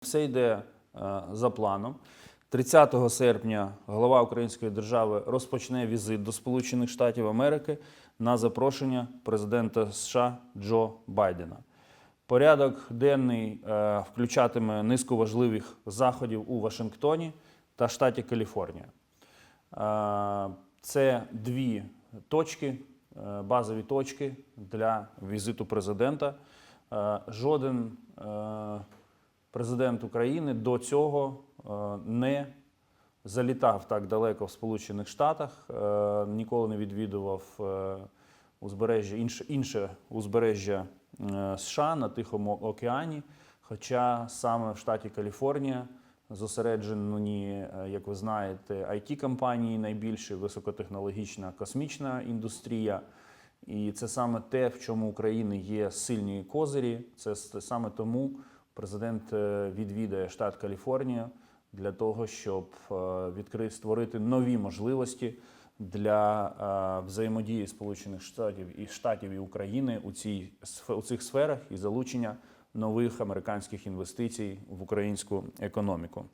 Все йде е, за планом. 30 серпня голова Української держави розпочне візит до Сполучених Штатів Америки на запрошення президента США Джо Байдена. Порядок денний е, включатиме низку важливих заходів у Вашингтоні та штаті Каліфорнія. Е, Це дві точки, базові точки для візиту президента. Жоден президент України до цього е, не залітав так далеко в Сполучених Штатах, е, ніколи не відвідував е, узбережжя, інше, інше узбережжя США на Тихому океані. Хоча саме в штаті Каліфорнія зосереджені, як ви знаєте, it компанії найбільші, високотехнологічна космічна індустрія. І це саме те, в чому України є сильні козирі. Це саме тому президент е, відвідає штат Каліфорнія для того, щоб відкрити створити нові можливості для е, взаємодії Сполучених Штатів і Штатів і України у цій у цих сферах і залучення нових американських інвестицій в українську економіку.